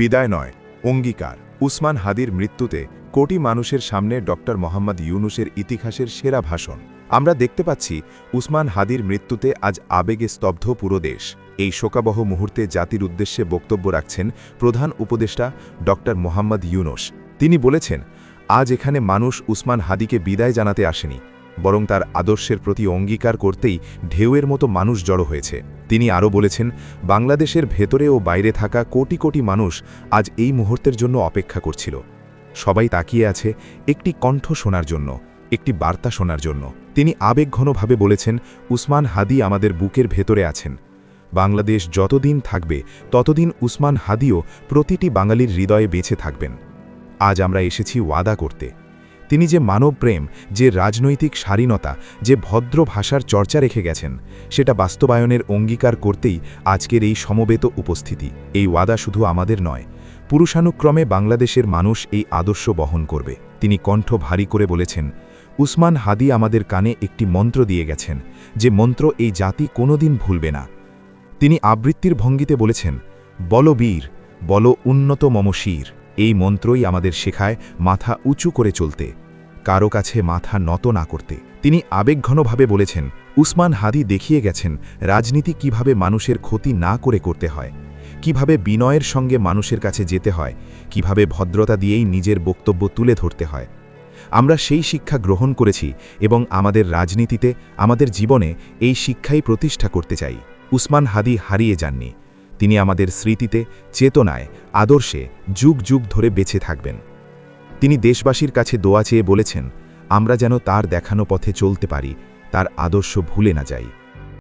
বিদায় নয়, অঙ্গীকার। উসমান হাদির মৃত্যুতে কোটি মানুষের সামনে ডক্টর মোহাম্মদ ইউনুসের ইতিহাসের সেরা ভাষণ। আমরা দেখতে পাচ্ছি উসমান হাদির মৃত্যুতে আজ আবেগে স্তব্ধ পুরো দেশ। এই শোকাবহ মুহূর্তে জাতির উদ্দেশ্যে বক্তব্য রাখছেন প্রধান উপদেষ্টা ডক্টর মোহাম্মদ ইউনুস। তিনি বলেছেন, আজ এখানে মানুষ উসমান হাদিকে বিদায় জানাতে আসেনি। বরং তার আদর্শের প্রতি অঙ্গীকার করতেই ঢেউয়ের মতো মানুষ জড়ো হয়েছে। তিনি আরও বলেছেন, বাংলাদেশের ভেতরে ও বাইরে থাকা কোটি কোটি মানুষ আজ এই মুহূর্তের জন্য অপেক্ষা করছিল। সবাই তাকিয়ে আছে একটি কণ্ঠ শোনার জন্য, একটি বার্তা শোনার জন্য। তিনি আবেগঘনভাবে বলেছেন, উসমান হাদি আমাদের বুকের ভেতরে আছেন। বাংলাদেশ যতদিন থাকবে, ততদিন উসমান হাদিও প্রতিটি বাঙালির হৃদয়ে বেঁচে থাকবেন। আজ আমরা এসেছি ওয়াদা করতে। তিনি যে মানবপ্রেম, যে রাজনৈতিক স্বাধীনতা যে ভদ্র ভাষার চর্চা রেখে গেছেন, সেটা বাস্তবায়নের অঙ্গীকার করতেই আজকের এই সমবেত উপস্থিতি, এই ওয়াদা শুধু আমাদের নয়, পুরুষানুক্রমে বাংলাদেশের মানুষ এই আদর্শ বহন করবে। তিনি কণ্ঠ ভারী করে বলেছেন, উসমান হাদি আমাদের কানে একটি মন্ত্র দিয়ে গেছেন, যে মন্ত্র এই জাতি কোনোদিন ভুলবে না। তিনি আবৃত্তির ভঙ্গিতে বলেছেন, বল বীর, বল উন্নত মমশির এই মন্ত্রই আমাদের শেখায় মাথা উঁচু করে চলতে, কারও কাছে মাথা নত না করতে। তিনি আবেগঘনভাবে বলেছেন, উসমান হাদি দেখিয়ে গেছেন রাজনীতি কীভাবে মানুষের ক্ষতি না করে করতে হয়, কীভাবে বিনয়ের সঙ্গে মানুষের কাছে যেতে হয়, কীভাবে ভদ্রতা দিয়েই নিজের বক্তব্য তুলে ধরতে হয়। আমরা সেই শিক্ষা গ্রহণ করেছি এবং আমাদের রাজনীতিতে, আমাদের জীবনে এই শিক্ষাই প্রতিষ্ঠা করতে চাই। উসমান হাদি হারিয়ে যাননি। তিনি আমাদের স্মৃতিতে, চেতনায়, আদর্শে যুগ যুগ ধরে বেঁচে থাকবেন। তিনি দেশবাসীর কাছে দোয়া চেয়ে বলেছেন, আমরা যেন তার দেখানো পথে চলতে পারি, তার আদর্শ ভুলে না যাই।